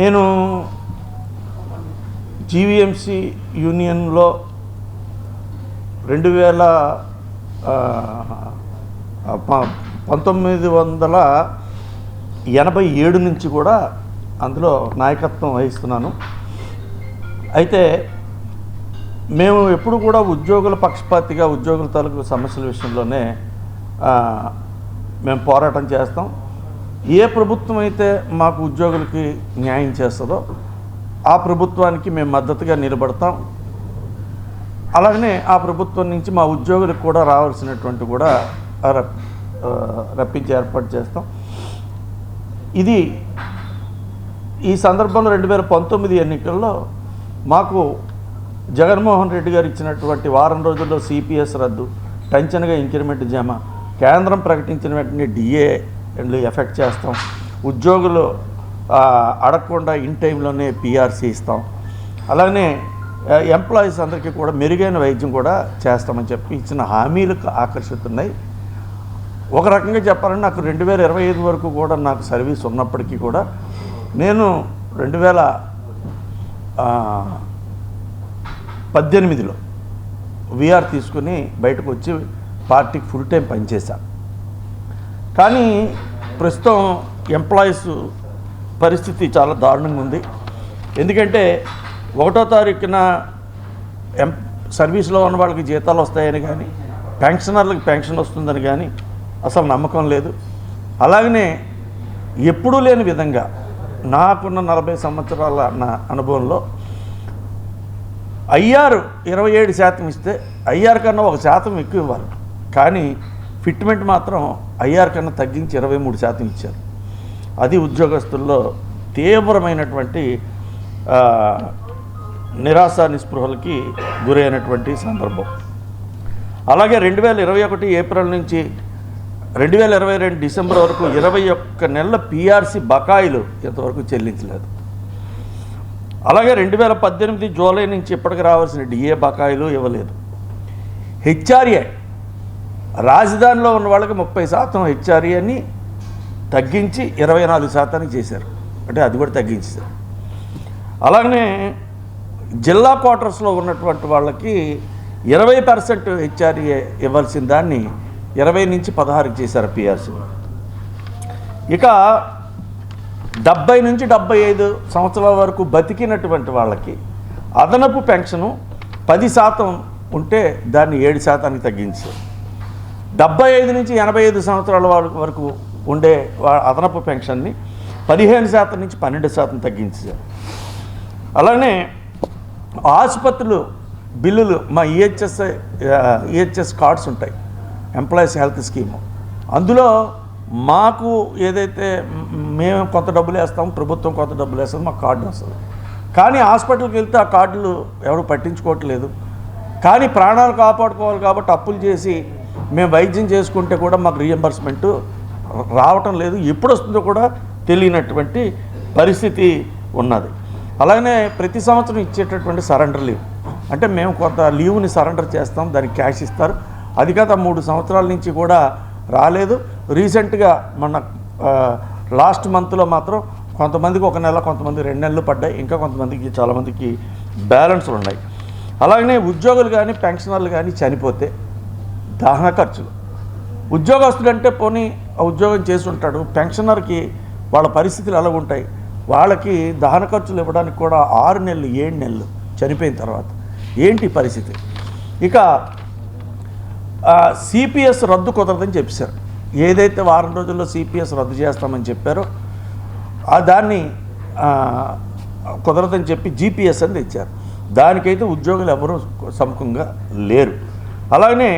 నేను జీవీఎంసీ యూనియన్లో రెండు వేల పంతొమ్మిది వందల ఎనభై ఏడు నుంచి కూడా అందులో నాయకత్వం వహిస్తున్నాను. అయితే మేము ఎప్పుడు కూడా ఉద్యోగుల పక్షపాతిగా ఉద్యోగుల తాలూకు సమస్యల విషయంలోనే మేము పోరాటం చేస్తాం. ఏ ప్రభుత్వం అయితే మాకు ఉద్యోగులకి న్యాయం చేస్తుందో ఆ ప్రభుత్వానికి మేము మద్దతుగా నిలబడతాం. అలాగనే ఆ ప్రభుత్వం నుంచి మా ఉద్యోగులకు కూడా రావాల్సినటువంటి కూడా రప్పించి ఏర్పాటు చేస్తాం. ఇది ఈ సందర్భంలో రెండు వేల పంతొమ్మిది ఎన్నికల్లో మాకు జగన్మోహన్ రెడ్డి గారు ఇచ్చినటువంటి వారం రోజుల్లో సిపిఎస్ రద్దు టెన్షన్గా ఇంక్రిమెంట్ జమ కేంద్రం ప్రకటించిన వెంటనే డిఏ ఎఫెక్ట్ చేస్తాం. ఉద్యోగులు అడగకుండా ఇన్ టైంలోనే పిఆర్సీ ఇస్తాం. అలానే ఎంప్లాయీస్ అందరికీ కూడా మెరుగైన వైద్యం కూడా చేస్తామని చెప్పి ఇచ్చిన హామీలకు ఆకర్షిస్తున్నాయి ఒక రకంగా చెప్పాలంటే నాకు రెండు వేల ఇరవై ఐదు వరకు కూడా నాకు సర్వీస్ ఉన్నప్పటికీ కూడా నేను రెండు వేల పద్దెనిమిదిలో విఆర్ తీసుకుని బయటకు వచ్చి పార్టీకి ఫుల్ టైం పనిచేశాను కానీ ప్రస్తుతం ఎంప్లాయీస్ పరిస్థితి చాలా దారుణంగా ఉంది. ఎందుకంటే ఒకటో తారీఖున ఎం సర్వీస్లో ఉన్న వాళ్ళకి జీతాలు వస్తాయని కానీ పెన్షనర్లకు పెన్షన్ వస్తుందని కానీ అసలు నమ్మకం లేదు. అలాగనే ఎప్పుడూ లేని విధంగా నాకున్న నలభై సంవత్సరాల నా అనుభవంలో ఐఆర్ ఇరవై ఏడు శాతం ఇస్తే ఐఆర్ కన్నా ఒక శాతం ఎక్కువ ఇవ్వాలి. కానీ ఫిట్మెంట్ మాత్రం ఐఆర్ కన్నా తగ్గించి ఇరవై మూడు శాతం ఇచ్చారు. అది ఉద్యోగస్తుల్లో తీవ్రమైనటువంటి నిరాశ నిస్పృహలకి గురైనటువంటి సందర్భం. అలాగే రెండు వేల ఇరవై ఒకటి ఏప్రిల్ నుంచి రెండు వేల ఇరవై రెండు డిసెంబర్ వరకు ఇరవై ఒక్క నెలల పీఆర్సీ బకాయిలు ఇంతవరకు చెల్లించలేదు. అలాగే రెండు వేల పద్దెనిమిది జూలై నుంచి ఇప్పటికి రావాల్సిన డిఏ బకాయిలు ఇవ్వలేదు. హెచ్ఆర్ఏ రాజధానిలో ఉన్న వాళ్ళకి ముప్పై శాతం హెచ్ఆర్ఏని తగ్గించి ఇరవై నాలుగు శాతానికి చేశారు. అంటే అది కూడా తగ్గించారు అలాగనే జిల్లా క్వార్టర్స్లో ఉన్నటువంటి వాళ్ళకి ఇరవై పర్సెంట్ హెచ్ఆర్ఏ ఇవ్వాల్సిన దాన్ని ఇరవై నుంచి పదహారుకి చేశారు పిఆర్సీ ఇక డెబ్బై నుంచి డెబ్బై ఐదు సంవత్సరాల వరకు బతికినటువంటి వాళ్ళకి అదనపు పెన్షను పది శాతం ఉంటే దాన్ని ఏడు శాతానికి తగ్గించారు. డెబ్బై ఐదు నుంచి ఎనభై ఐదు సంవత్సరాల వరకు వరకు ఉండే వా- అదనపు పెన్షన్ని పదిహేను శాతం నుంచి పన్నెండు శాతం తగ్గించారు అలానే ఆసుపత్రులు బిల్లులు మా ఈహెచ్ఎస్ ఈహెచ్ఎస్ కార్డ్స్ ఉంటాయి ఎంప్లాయీస్ హెల్త్ స్కీము. అందులో మాకు ఏదైతే మేము కొంత డబ్బులు వేస్తాం ప్రభుత్వం కొంత డబ్బులు వేస్తుంది మాకు కార్డు వస్తుంది. కానీ హాస్పిటల్కి వెళ్తే ఆ కార్డులు ఎవరు పట్టించుకోవట్లేదు. కానీ ప్రాణాలు కాపాడుకోవాలి కాబట్టి అప్పులు చేసి మేము వైద్యం చేసుకుంటే కూడా మాకు రీఎంబర్స్మెంట్ రావటం లేదు. ఎప్పుడు వస్తుందో కూడా తెలియనటువంటి పరిస్థితి ఉన్నది. అలాగనే ప్రతి సంవత్సరం ఇచ్చేటటువంటి సరెండర్ లీవ్ అంటే మేము కొంత లీవ్ని సరెండర్ చేస్తాం దానికి క్యాష్ ఇస్తారు. అది గత మూడు సంవత్సరాల నుంచి కూడా రాలేదు. రీసెంట్గా మన లాస్ట్ మంత్లో మాత్రం కొంతమందికి ఒక నెల కొంతమంది రెండు నెలలు పడ్డాయి. ఇంకా కొంతమందికి చాలామందికి బ్యాలెన్స్లు ఉన్నాయి. అలాగనే ఉద్యోగులు కానీ పెన్షనర్లు కానీ చనిపోతే దహన ఖర్చులు. ఉద్యోగస్తులు అంటే పోనీ ఉద్యోగం చేసి ఉంటాడు పెన్షనర్కి వాళ్ళ పరిస్థితులు ఎలా ఉంటాయి? వాళ్ళకి దహన ఖర్చులు ఇవ్వడానికి కూడా ఆరు నెలలు ఏడు నెలలు చనిపోయిన తర్వాత ఏంటి పరిస్థితి? ఇక సిపిఎస్ రద్దు కుదరదని చెప్పారు. ఏదైతే వారం రోజుల్లో సిపిఎస్ రద్దు చేస్తామని చెప్పారో ఆ దాన్ని కుదరదని చెప్పి జీపీఎస్ అని తెచ్చారు. దానికైతే ఉద్యోగులు ఎవరూ సముఖంగా లేరు. అలాగనే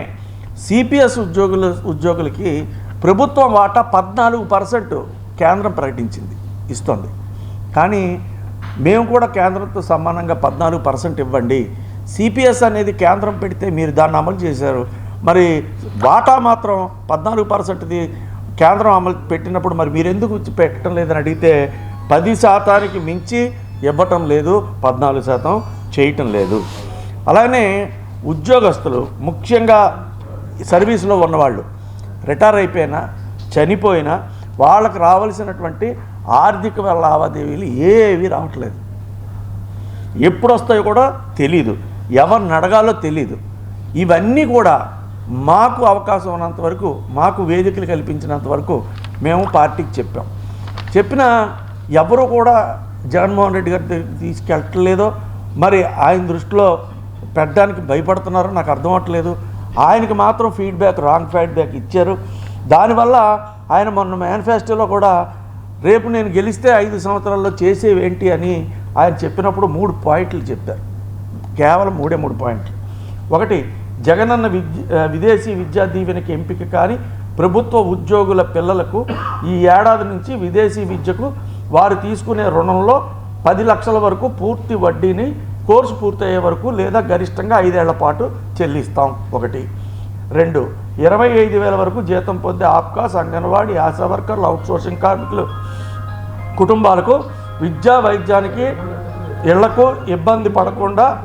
సిపిఎస్ ఉద్యోగుల ఉద్యోగులకి ప్రభుత్వం వాటా పద్నాలుగు పర్సెంట్ కేంద్రం ప్రకటించింది ఇస్తుంది. కానీ మేము కూడా కేంద్రంతో సమానంగా పద్నాలుగు పర్సెంట్ ఇవ్వండి. సిపిఎస్ అనేది కేంద్రం పెడితే మీరు దాన్ని అమలు చేశారు. మరి వాటా మాత్రం పద్నాలుగు పర్సెంట్ది కేంద్రం అమలు పెట్టినప్పుడు మరి మీరు ఎందుకు పెట్టడం లేదని అడిగితే పది శాతానికి మించి ఇవ్వటం లేదు పద్నాలుగు శాతం చేయటం లేదు. అలానే ఉద్యోగస్తులు ముఖ్యంగా సర్వీస్లో ఉన్నవాళ్ళు. రిటైర్ అయిపోయినా చనిపోయినా వాళ్ళకు రావాల్సినటువంటి ఆర్థిక లావాదేవీలు ఏవి రావట్లేదు. ఎప్పుడు వస్తాయో కూడా తెలీదు. ఎవరిని అడగాలో తెలీదు. ఇవన్నీ కూడా మాకు అవకాశం ఉన్నంత వరకు మాకు వేదికలు కల్పించినంత వరకు మేము పార్టీకి చెప్పాం. చెప్పిన ఎవరు కూడా జగన్మోహన్ రెడ్డి గారి దగ్గరికి తీసుకెళ్ళట్లేదో మరి ఆయన దృష్టిలో పెట్టడానికి భయపడుతున్నారో నాకు అర్థం అవ్వట్లేదు. ఆయనకి మాత్రం ఫీడ్బ్యాక్ రాంగ్ ఫీడ్బ్యాక్ ఇచ్చారు. దానివల్ల ఆయన మొన్న మేనిఫెస్టోలో కూడా రేపు నేను గెలిస్తే ఐదు సంవత్సరాల్లో చేసేవి ఏంటి అని ఆయన చెప్పినప్పుడు మూడు పాయింట్లు చెప్పారు. కేవలం మూడే మూడు పాయింట్లు. ఒకటి జగనన్న విద్య విదేశీ విద్యా దీవెనకి ఎంపిక కానీ ప్రభుత్వ ఉద్యోగుల పిల్లలకు ఈ ఏడాది నుంచి విదేశీ విద్యకు వారు తీసుకునే రుణంలో పది లక్షల వరకు పూర్తి వడ్డీని కోర్సు పూర్తయ్యే వరకు లేదా గరిష్టంగా ఐదేళ్ళ పాటు చెల్లిస్తాం. ఒకటి. రెండు. ఇరవై ఐదు వేల వరకు జీతం పొందే ఆప్కాస్ అంగన్వాడీ ఆశా వర్కర్లు అవుట్సోర్సింగ్ కార్మికులు కుటుంబాలకు విద్యా వైద్యానికి ఇళ్ళకు ఇబ్బంది పడకుండా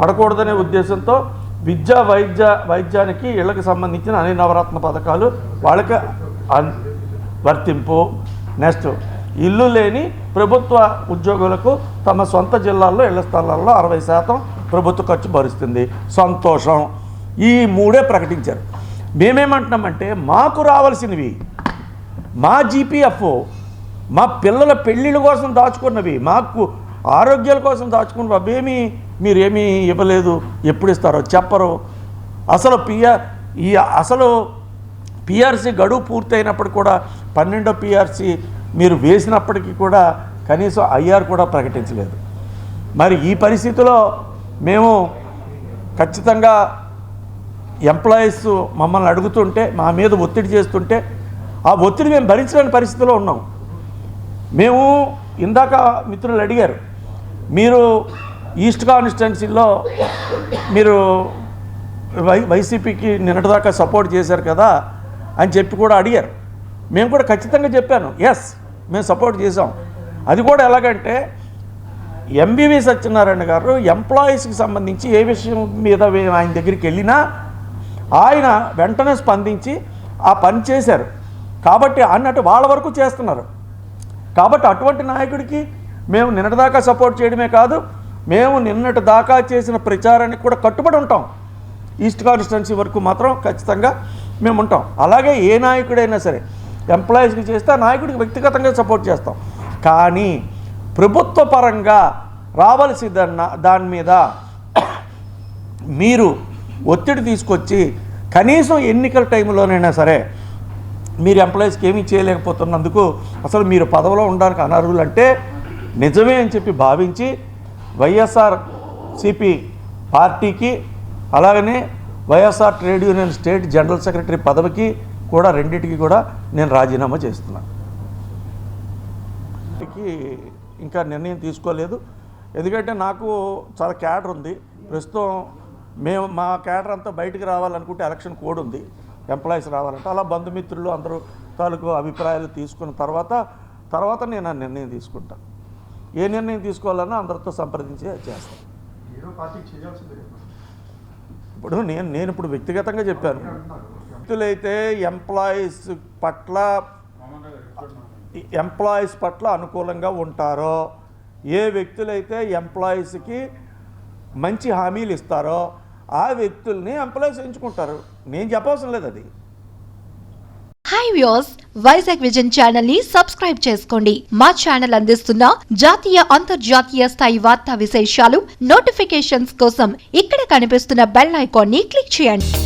పడకూడదనే ఉద్దేశంతో విద్యా వైద్య వైద్యానికి ఇళ్ళకు సంబంధించిన అన్ని నవరత్న పథకాలు వాళ్ళకి అన్- వర్తింపు. నెక్స్ట్. ఇల్లు లేని ప్రభుత్వ ఉద్యోగులకు తమ సొంత జిల్లాల్లో ఇళ్ళ స్థలాల్లో అరవై శాతం ప్రభుత్వ ఖర్చు భరిస్తుంది. సంతోషం. ఈ మూడే ప్రకటించారు. మేమేమంటున్నామంటే మాకు రావాల్సినవి మా జీపీఎఫ్ మా పిల్లల పెళ్ళిళ్ళ కోసం దాచుకున్నవి మాకు ఆరోగ్యాల కోసం దాచుకున్న అవేమీ మీరేమీ ఇవ్వలేదు ఎప్పుడు ఇస్తారో చెప్పరు. అసలు పిఆర్ ఈ అసలు పిఆర్సీ గడువు పూర్తయినప్పుడు కూడా పన్నెండో పిఆర్సీ మీరు వేసినప్పటికీ కూడా కనీసం ఐఆర్ కూడా ప్రకటించలేదు. మరి ఈ పరిస్థితిలో మేము ఖచ్చితంగా ఎంప్లాయీస్ మమ్మల్ని అడుగుతుంటే మా మీద ఒత్తిడి చేస్తుంటే ఆ ఒత్తిడి మేము భరించలేని పరిస్థితిలో ఉన్నాం. మేము ఇందాక మిత్రులు అడిగారు మీరు ఈస్ట్ కాన్స్టిట్యున్సీలో మీరు వై వైసీపీకి నిన్నటిదాకా సపోర్ట్ చేశారు కదా అని చెప్పి కూడా అడిగారు. మేము కూడా ఖచ్చితంగా చెప్పాను ఎస్ మేము సపోర్ట్ చేసాం అది కూడా ఎలాగంటే ఎంబీవీ సత్యనారాయణ గారు ఎంప్లాయీస్కి సంబంధించి ఏ విషయం మీద ఆయన దగ్గరికి వెళ్ళినా ఆయన వెంటనే స్పందించి ఆ పని చేశారు. కాబట్టి అన్నట్టు వాళ్ళ వరకు చేస్తున్నారు. కాబట్టి అటువంటి నాయకుడికి మేము నిన్నటిదాకా సపోర్ట్ చేయడమే కాదు మేము నిన్నటి దాకా చేసిన ప్రచారానికి కూడా కట్టుబడి ఉంటాం. ఈస్ట్ కాన్స్టిట్యున్సీ వరకు మాత్రం ఖచ్చితంగా మేము ఉంటాం. అలాగే ఏ నాయకుడైనా సరే ఎంప్లాయీస్కి చేస్తే ఆ నాయకుడికి వ్యక్తిగతంగా సపోర్ట్ చేస్తాం. కానీ ప్రభుత్వ పరంగా రావాల్సిందన్న దాని మీద మీరు ఒత్తిడి తీసుకొచ్చి కనీసం ఎన్నికల టైంలోనైనా సరే మీరు ఎంప్లాయీస్కి ఏమీ చేయలేకపోతున్నందుకు అసలు మీరు పదవిలో ఉండడానికి అనర్హులు అంటే నిజమే అని చెప్పి భావించి వైఎస్ఆర్ సిపి పార్టీకి అలాగనే YSR trade union state general secretary పదవికి కూడా రెండింటికి కూడా నేను రాజీనామా చేస్తున్నాను ఇంకా నిర్ణయం తీసుకోలేదు. ఎందుకంటే నాకు చాలా క్యాడర్ ఉంది. ప్రస్తుతం మేము మా క్యాడర్ అంతా బయటికి రావాలనుకుంటే ఎలక్షన్ కోడ్ ఉంది. ఎంప్లాయీస్ రావాలంటే అలా బంధుమిత్రులు అందరూ తాలూకు అభిప్రాయాలు తీసుకున్న తర్వాత తర్వాత నేను ఆ నిర్ణయం తీసుకుంటాను ఏ నిర్ణయం తీసుకోవాలన్నా అందరితో సంప్రదించి చేస్తాను ఇప్పుడు నేను నేను ఇప్పుడు వ్యక్తిగతంగా చెప్పాను. వ్యక్తులైతే ఎంప్లాయీస్ పట్ల ఎంప్లాయీస్ పట్ల అనుకూలంగా ఉంటారో ఏ వ్యక్తులైతే ఎంప్లాయీస్కి మంచి హామీలు ఇస్తారో ఆ వ్యక్తుల్ని ఎంప్లాయీస్ ఎంచుకుంటారు. నేను చెప్పవసరం లేదు అది. హాయ్ వ్యూస్ వైజాగ్ విజన్ ఛానల్ని సబ్స్క్రైబ్ చేసుకోండి. మా ఛానల్ అందిస్తున్న జాతీయ అంతర్జాతీయ స్థాయి వార్తా విశేషాలు నోటిఫికేషన్స్ కోసం ఇక్కడ కనిపిస్తున్న బెల్ ఐకాన్ని క్లిక్ చేయండి.